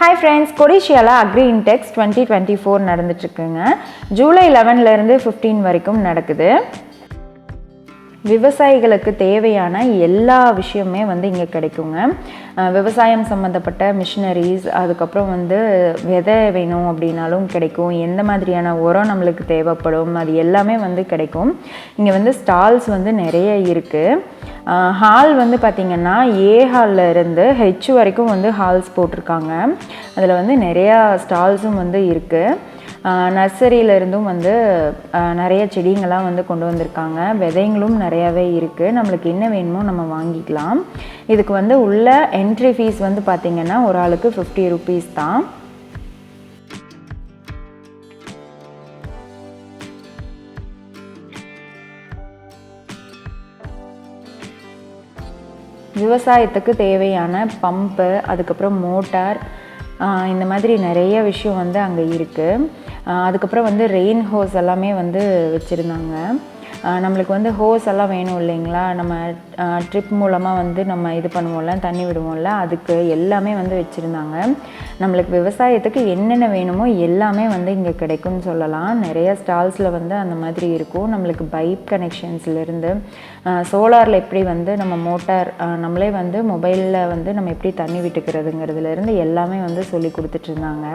Hi friends கொடிஷியாவில் Agri Intex twenty twenty four நடந்துட்டுருக்குங்க. July 11 இருந்து fifteen வரைக்கும் நடக்குது. விவசாயிகளுக்கு தேவையான எல்லா விஷயமே வந்து இங்கே கிடைக்குங்க. விவசாயம் சம்மந்தப்பட்ட மிஷினரிஸ் அதுக்கப்புறம் வந்து விதை வேணும் அப்படின்னாலும் கிடைக்கும். எந்த மாதிரியான உரம் நம்மளுக்கு தேவைப்படும் அது எல்லாமே வந்து கிடைக்கும். இங்கே வந்து ஸ்டால்ஸ் வந்து நிறைய இருக்குது ஹால் வந்து பார்த்திங்கன்னா ஏ ஹாலில் இருந்து ஹெச் வரைக்கும் வந்து ஹால்ஸ் போட்டிருக்காங்க. அதில் வந்து நிறையா ஸ்டால்ஸும் வந்து இருக்குது நர்சரியில இருந்தும் வந்து நிறைய செடிங்கள்லாம் வந்து கொண்டு வந்திருக்காங்க. விதைங்களும் நிறையாவே இருக்குது நம்மளுக்கு என்ன வேணுமோ நம்ம வாங்கிக்கலாம். இதுக்கு வந்து உள்ள என்ட்ரி ஃபீஸ் வந்து பார்த்திங்கன்னா ஒரு ஆளுக்கு ஃபிஃப்டி ருபீஸ் தான். விவசாயத்துக்கு தேவையான பம்பு அதுக்கப்புறம் மோட்டார் இந்த மாதிரி நிறைய விஷயம் வந்து அங்கே இருக்குது அதுக்கப்புறம் வந்து ரெயின் ஹோஸ் எல்லாமே வந்து வச்சுருந்தாங்க. நம்மளுக்கு வந்து ஹோஸ் எல்லாம் வேணும் இல்லைங்களா? நம்ம ட்ரிப் மூலமாக வந்து நம்ம இது பண்ணுவோம்ல தண்ணி விடுவோம்ல அதுக்கு எல்லாமே வந்து வச்சுருந்தாங்க. நம்மளுக்கு விவசாயத்துக்கு என்னென்ன வேணுமோ எல்லாமே வந்து இங்கே கிடைக்கும்னு சொல்லலாம். நிறைய ஸ்டால்ஸில் வந்து அந்த மாதிரி இருக்கும். நம்மளுக்கு பைப் கனெக்ஷன்ஸ்லேருந்து சோலாரில் எப்படி வந்து நம்ம மோட்டார் நம்மளே வந்து மொபைலில் வந்து நம்ம எப்படி தண்ணி விட்டுக்கிறதுங்கிறதுலேருந்து எல்லாமே வந்து சொல்லி கொடுத்துட்ருந்தாங்க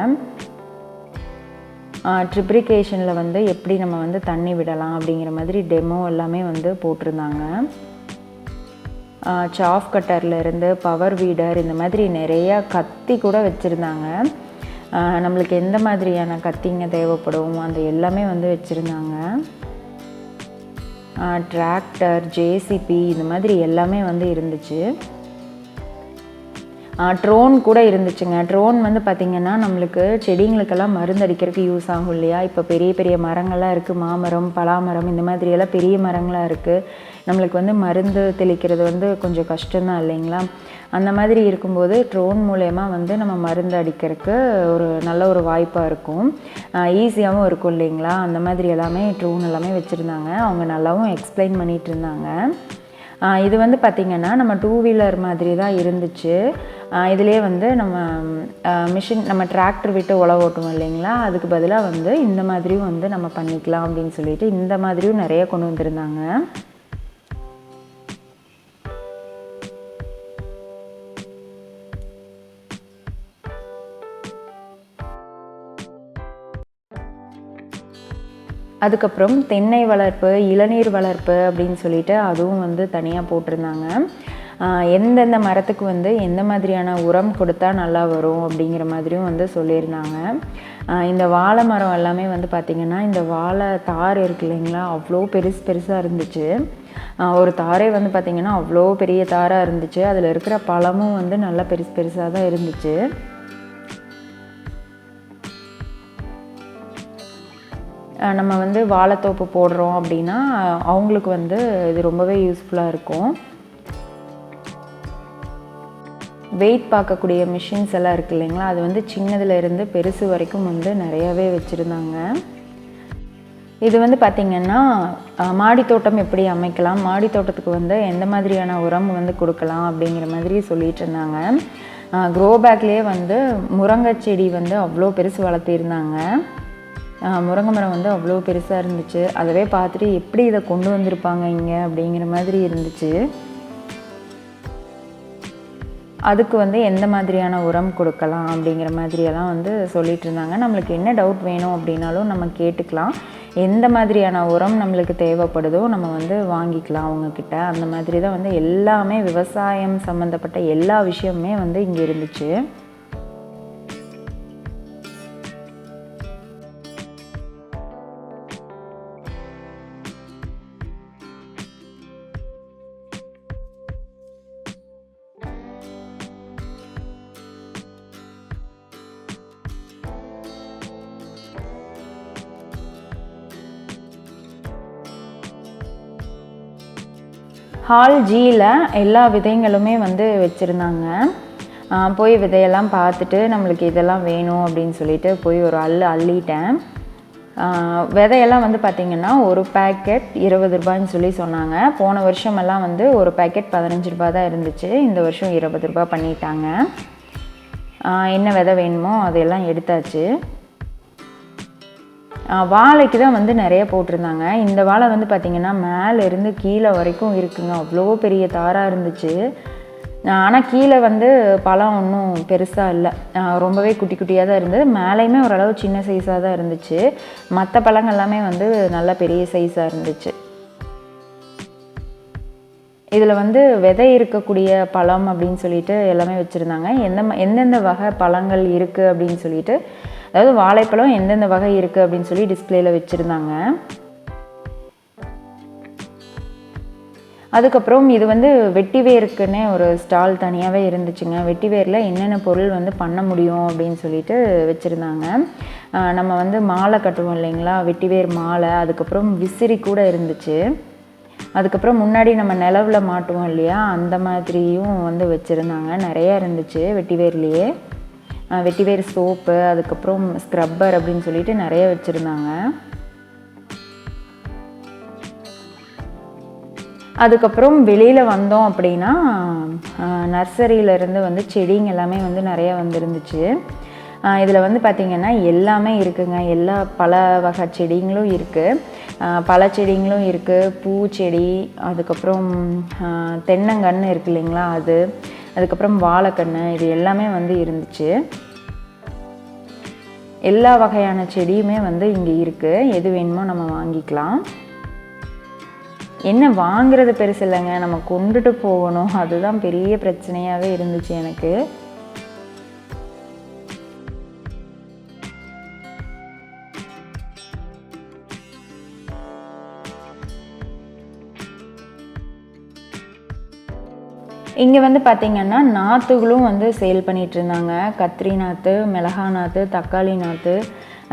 ட்ரிப்ரிகேஷனில் வந்து எப்படி நம்ம வந்து தண்ணி விடலாம் அப்படிங்கிற மாதிரி டெமோ எல்லாமே வந்து போட்டிருந்தாங்க. சாஃப் கட்டர்ல இருந்து பவர் வீடர் இந்த மாதிரி நிறையா கத்தி கூட வச்சுருந்தாங்க. நம்மளுக்கு எந்த மாதிரியான கத்திங்க தேவைப்படும் அந்த எல்லாமே வந்து வச்சுருந்தாங்க. டிராக்டர் ஜேசிபி இந்த மாதிரி எல்லாமே வந்து இருந்துச்சு. ட்ரோன் கூட இருந்துச்சுங்க. ட்ரோன் வந்து பார்த்திங்கன்னா நம்மளுக்கு செடிங்களுக்கெல்லாம் மருந்து அடிக்கிறதுக்கு யூஸ் ஆகும் இல்லையா? இப்போ பெரிய பெரிய மரங்கள்லாம் இருக்குது மாமரம் பலாமரம் இந்த மாதிரியெல்லாம் பெரிய மரங்களாக இருக்குது நம்மளுக்கு வந்து மருந்து தெளிக்கிறது வந்து கொஞ்சம் கஷ்டம்தான் இல்லைங்களா? அந்த மாதிரி இருக்கும்போது ட்ரோன் மூலயமா வந்து நம்ம மருந்து அடிக்கிறதுக்கு ஒரு நல்ல ஒரு வாய்ப்பாக இருக்கும். ஈஸியாகவும் இருக்கும் இல்லைங்களா? அந்த மாதிரி எல்லாமே ட்ரோன் எல்லாமே வச்சுருந்தாங்க. அவங்க நல்லாவும் எக்ஸ்பிளைன் பண்ணிகிட்டு இருந்தாங்க. இது வந்து பார்த்திங்கன்னா நம்ம டூ வீலர் மாதிரி தான் இருந்துச்சு இதிலே வந்து நம்ம மிஷின் நம்ம டிராக்டர் விட்டு உழவு ஓட்டுவோம் இல்லைங்களா? அதுக்கு பதிலாக வந்து இந்த மாதிரியும் வந்து நம்ம பண்ணிக்கலாம் அப்படின்னு சொல்லிட்டு இந்த மாதிரியும் நிறைய கொண்டு வந்திருந்தாங்க. அதுக்கப்புறம் தென்னை வளர்ப்பு இளநீர் வளர்ப்பு அப்படின்னு சொல்லிட்டு அதுவும் வந்து தனியாக போட்டிருந்தாங்க. எந்தெந்த மரத்துக்கு வந்து எந்த மாதிரியான உரம் கொடுத்தா நல்லா வரும் அப்படிங்கிற மாதிரியும் வந்து சொல்லியிருந்தாங்க. இந்த வாழை மரம் எல்லாமே வந்து பார்த்திங்கன்னா இந்த வாழை தார் இருக்கு இல்லைங்களா அவ்வளோ பெருசு பெருசாக இருந்துச்சு. ஒரு தாரே வந்து பார்த்திங்கன்னா அவ்வளோ பெரிய தாராக இருந்துச்சு. அதில் இருக்கிற பழமும் வந்து நல்லா பெருசு பெருசாக தான் இருந்துச்சு. நம்ம வந்து வாழைத்தோப்பு போடுறோம் அப்படின்னா அவங்களுக்கு வந்து இது ரொம்பவே யூஸ்ஃபுல்லாக இருக்கும். வெயிட் பார்க்கக்கூடிய மிஷின்ஸ் எல்லாம் இருக்குது இல்லைங்களா? அது வந்து சின்னதுலேருந்து பெருசு வரைக்கும் வந்து நிறையாவே வச்சுருந்தாங்க. இது வந்து பார்த்திங்கன்னா மாடி தோட்டம் எப்படி அமைக்கலாம்? மாடி தோட்டத்துக்கு வந்து எந்த மாதிரியான உரம் வந்து கொடுக்கலாம் அப்படிங்கிற மாதிரி சொல்லிட்டு இருந்தாங்க. க்ரோ பேக்லேயே வந்து முருங்கை செடி வந்து அவ்வளோ பெருசு வளர்த்திருந்தாங்க. முருங்கை மரம் வந்து அவ்வளோ பெருசாக இருந்துச்சு. அதவே பார்த்துட்டு எப்படி இதை கொண்டு வந்திருப்பாங்க இங்கே அப்படிங்கிற மாதிரி இருந்துச்சு. அதுக்கு வந்து எந்த மாதிரியான உரம் கொடுக்கலாம் அப்படிங்கிற மாதிரியெல்லாம் வந்து சொல்லிட்டு இருந்தாங்க. நம்மளுக்கு என்ன டவுட் வேணும் அப்படின்னாலும் நம்ம கேட்டுக்கலாம். எந்த மாதிரியான உரம் நம்மளுக்கு தேவைப்படுதோ நம்ம வந்து வாங்கிக்கலாம் அவங்கக்கிட்ட அந்த மாதிரி தான் வந்து எல்லாமே விவசாயம் சம்மந்தப்பட்ட எல்லா விஷயமுமே வந்து இங்கே இருந்துச்சு. ஹால் ஜியில் எல்லா விதைங்களுமே வந்து வச்சுருந்தாங்க. போய் விதையெல்லாம் பார்த்துட்டு நம்மளுக்கு இதெல்லாம் வேணும் அப்படின்னு சொல்லிட்டு போய் ஒரு அள்ளு அள்ளிட்டேன். விதையெல்லாம் வந்து பார்த்திங்கன்னா ஒரு பேக்கெட் இருபது ரூபாய்ன்னு சொல்லி சொன்னாங்க. போன வருஷமெல்லாம் வந்து ஒரு பேக்கெட் பதினஞ்சு ரூபா தான் இருந்துச்சு. இந்த வருஷம் இருபது ரூபா பண்ணிட்டாங்க. என்ன விதை வேணுமோ அதெல்லாம் எடுத்தாச்சு. வாழைக்கு தான் வந்து நிறைய போட்டிருந்தாங்க. இந்த வாழை வந்து பார்த்திங்கன்னா மேலே இருந்து கீழே வரைக்கும் இருக்குங்க. அவ்வளோ பெரிய தாராக இருந்துச்சு. ஆனால் கீழே வந்து பழம் ஒன்றும் பெருசாக இல்லை. ரொம்பவே குட்டி குட்டியாக தான் இருந்தது. மேலேயுமே ஓரளவு சின்ன சைஸாக தான் இருந்துச்சு. மற்ற பழங்கள் எல்லாமே வந்து நல்ல பெரிய சைஸாக இருந்துச்சு. இதில் வந்து விதை இருக்கக்கூடிய பழம் அப்படின்னு சொல்லிட்டு எல்லாமே வச்சுருந்தாங்க. எந்த எந்தெந்த வகை பழங்கள் இருக்குது அப்படின்னு சொல்லிட்டு அதாவது வாழைப்பழம் எந்தெந்த வகை இருக்குது அப்படின்னு சொல்லி டிஸ்பிளேல வச்சுருந்தாங்க. அதுக்கப்புறம் இது வந்து வெட்டிவேருக்குன்னே ஒரு ஸ்டால் தனியாகவே இருந்துச்சுங்க. வெட்டிவேரில் என்னென்ன பொருள் வந்து பண்ண முடியும் அப்படின்னு சொல்லிட்டு வச்சுருந்தாங்க. நம்ம வந்து மாலை கட்டுவோம் இல்லைங்களா? வெட்டிவேர் மாலை அதுக்கப்புறம் விசிறி கூட இருந்துச்சு. அதுக்கப்புறம் முன்னாடி நம்ம நிலவில் மாட்டுவோம் இல்லையா? அந்த மாதிரியும் வந்து வச்சுருந்தாங்க. நிறையா இருந்துச்சு வெட்டிவேர்லேயே. வெட்டிவேர் சோப்பு அதுக்கப்புறம் ஸ்க்ரப்பர் அப்படின்னு சொல்லிட்டு நிறைய வச்சுருந்தாங்க. அதுக்கப்புறம் வெளியில் வந்தோம் அப்படின்னா நர்சரியிலேருந்து வந்து செடிங்க எல்லாமே வந்து நிறைய வந்துருந்துச்சு. இதில் வந்து பார்த்திங்கன்னா எல்லாமே இருக்குங்க. எல்லா பல வகை செடிங்களும் இருக்குது பல செடிங்களும் இருக்குது பூச்செடி அதுக்கப்புறம் தென்னங்கன்று இருக்கு இல்லைங்களா அது. அதுக்கப்புறம் வாழைக்கன்று இது எல்லாமே வந்து இருந்துச்சு. எல்லா வகையான செடியுமே வந்து இங்கே இருக்குது எது வேணுமோ நம்ம வாங்கிக்கலாம். என்ன வாங்குறது பெருசு இல்லைங்க. நம்ம கொண்டுட்டு போகணும். அதுதான் பெரிய பிரச்சனையாகவே இருந்துச்சு எனக்கு. இங்கே வந்து பார்த்திங்கன்னா நாற்றுகளும் வந்து சேல் பண்ணிகிட்டு இருந்தாங்க. கத்திரி நாற்று மிளகா நாற்று தக்காளி நாற்று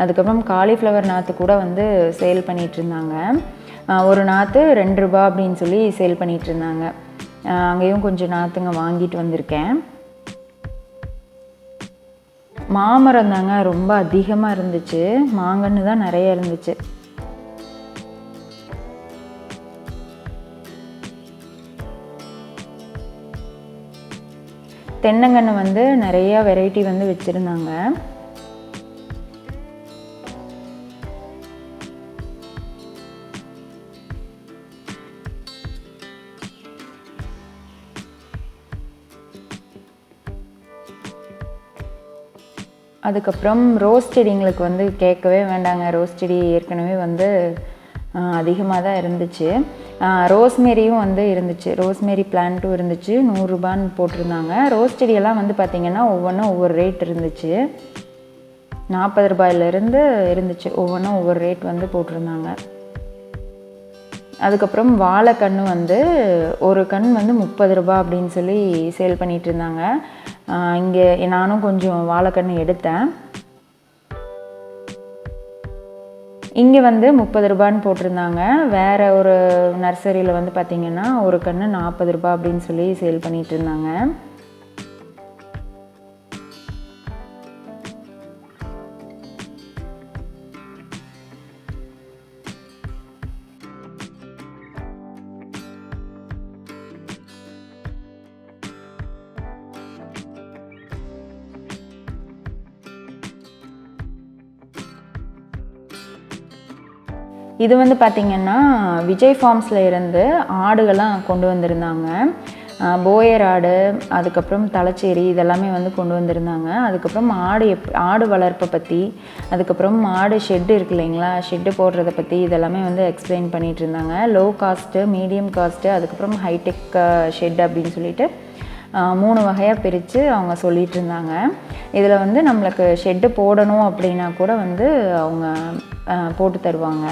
அதுக்கப்புறம் காலிஃப்ளவர் நாற்று கூட வந்து சேல் பண்ணிகிட்டு இருந்தாங்க. ஒரு நாற்று ரெண்டு ரூபா அப்படின்னு சொல்லி சேல் பண்ணிகிட்டு இருந்தாங்க. அங்கேயும் கொஞ்சம் நாற்றுங்க வாங்கிட்டு வந்திருக்கேன். மாமரம் தாங்க ரொம்ப அதிகமாக இருந்துச்சு. மாங்கன்று தான் நிறைய இருந்துச்சு. தென்னங்கன்று வந்து நிறைய வெரைட்டி வந்து வச்சுருந்தாங்க. அதுக்கப்புறம் ரோஸ் செடிங்களுக்கு வந்து கேட்கவே வேண்டாங்க. ரோஸ் செடி ஏற்கனவே வந்து அதிகமாக தான் இருந்துச்சு. ரோஸ்மேரியும் வந்து இருந்துச்சு. ரோஸ்மேரி பிளான்ட்டும் இருந்துச்சு. நூறுரூபான்னு போட்டிருந்தாங்க. ரோஸ் செடியெல்லாம் வந்து பார்த்திங்கன்னா ஒவ்வொன்றும் ஒவ்வொரு ரேட் இருந்துச்சு. நாற்பது ரூபாயிலிருந்து இருந்துச்சு. ஒவ்வொன்றும் ஒவ்வொரு ரேட் வந்து போட்டிருந்தாங்க. அதுக்கப்புறம் வாழைக்கன்று வந்து ஒரு கண் வந்து முப்பது ரூபா அப்படின்னு சொல்லி சேல் பண்ணிகிட்டு இருந்தாங்க. இங்கே நானும் கொஞ்சம் வாழைக்கன்று எடுத்தேன். இங்கே வந்து முப்பது ரூபான்னு போட்டிருந்தாங்க. வேறு ஒரு நர்சரியில் வந்து பார்த்திங்கன்னா ஒரு கன்று நாற்பது ரூபாய் அப்படின்னு சொல்லி சேல் பண்ணிகிட்டு இருந்தாங்க. இது வந்து பார்த்திங்கன்னா விஜய் ஃபார்ம்ஸில் இருந்து ஆடுகள்லாம் கொண்டு வந்திருந்தாங்க. போயர் ஆடு அதுக்கப்புறம் தலைச்சேரி இதெல்லாமே வந்து கொண்டு வந்திருந்தாங்க. அதுக்கப்புறம் ஆடு எப் ஆடு வளர்ப்பை பற்றி அதுக்கப்புறம் ஆடு ஷெட்டு இருக்கு இல்லைங்களா? ஷெட்டு போடுறத பற்றி இதெல்லாமே வந்து எக்ஸ்பிளைன் பண்ணிகிட்டு இருந்தாங்க. லோ காஸ்ட்டு மீடியம் காஸ்ட்டு அதுக்கப்புறம் ஹைடெக் ஷெட் அப்படின்னு சொல்லிட்டு மூணு வகையாக பிரித்து அவங்க சொல்லிட்டு இருந்தாங்க. இதில் வந்து நம்மளுக்கு ஷெட்டு போடணும் அப்படின்னா கூட வந்து அவங்க போட்டு தருவாங்க.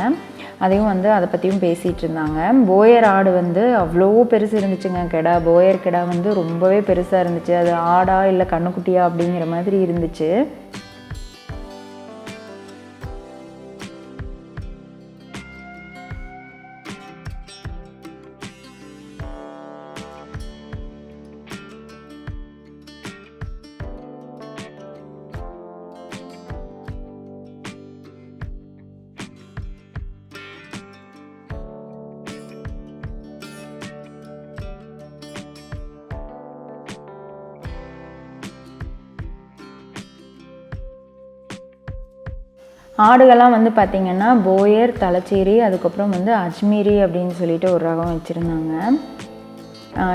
அதையும் வந்து அதை பற்றியும் பேசிகிட்டு இருந்தாங்க போயர் ஆடு வந்து அவ்வளோ பெருசு இருந்துச்சுங்க. கெடா போயர் கெடா வந்து ரொம்பவே பெருசாக இருந்துச்சு. அது ஆடா இல்லை கண்ணுக்குட்டியா அப்படிங்கிற மாதிரி இருந்துச்சு. ஆடுகள்லாம் வந்து பார்த்திங்கன்னா போயர் தலைச்சேரி அதுக்கப்புறம் வந்து அஜ்மீரி அப்படின்னு சொல்லிட்டு ஒரு ரகம் வச்சுருந்தாங்க.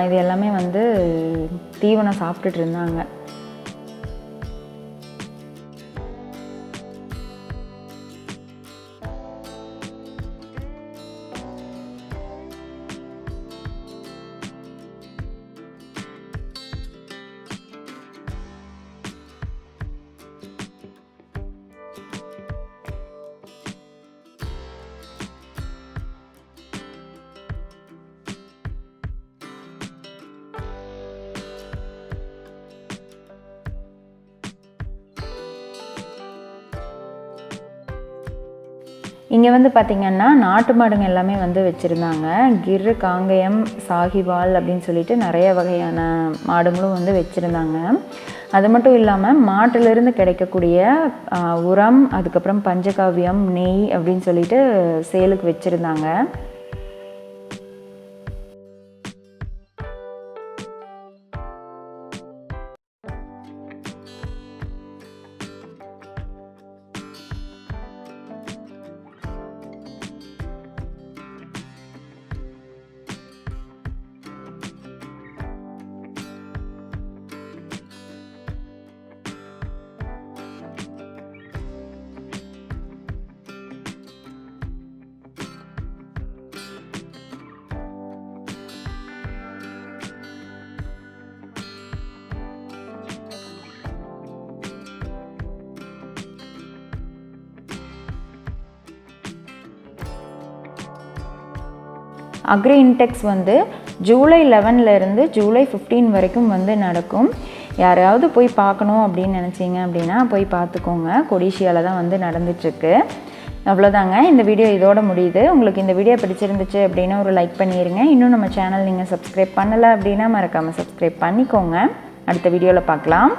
இது எல்லாமே வந்து தீவனம் சாப்பிட்டுட்டு இருந்தாங்க. இங்கே வந்து பார்த்திங்கன்னா நாட்டு மாடுங்க எல்லாமே வந்து வச்சுருந்தாங்க. கிர் காங்கயம் சாகிவால் அப்படின்னு சொல்லிட்டு நிறைய வகையான மாடுங்களும் வந்து வச்சுருந்தாங்க. அது மட்டும் இல்லாமல் மாட்டிலிருந்து கிடைக்கக்கூடிய உரம் அதுக்கப்புறம் பஞ்சகாவியம் நெய் அப்படின்னு சொல்லிட்டு சேலுக்கு வச்சுருந்தாங்க. அக்ரி இன்டெக்ஸ் வந்து ஜூலை 11 இருந்து ஜூலை 15 வரைக்கும் வந்து நடக்கும். யாராவது போய் பார்க்கணும் அப்படின்னு நினச்சிங்க அப்படின்னா போய் பார்த்துக்கோங்க. கொடிஷியாவில் தான் வந்து நடந்துட்டுருக்கு. அவ்வளோதாங்க இந்த வீடியோ இதோட முடியுது. உங்களுக்கு இந்த வீடியோ பிடிச்சிருந்துச்சு அப்படின்னா ஒரு லைக் பண்ணிடுங்க இன்னும் நம்ம சேனல் நீங்கள் சப்ஸ்கிரைப் பண்ணலை அப்படின்னா மறக்காமல் சப்ஸ்கிரைப் பண்ணிக்கோங்க. அடுத்த வீடியோவில் பார்க்கலாம்.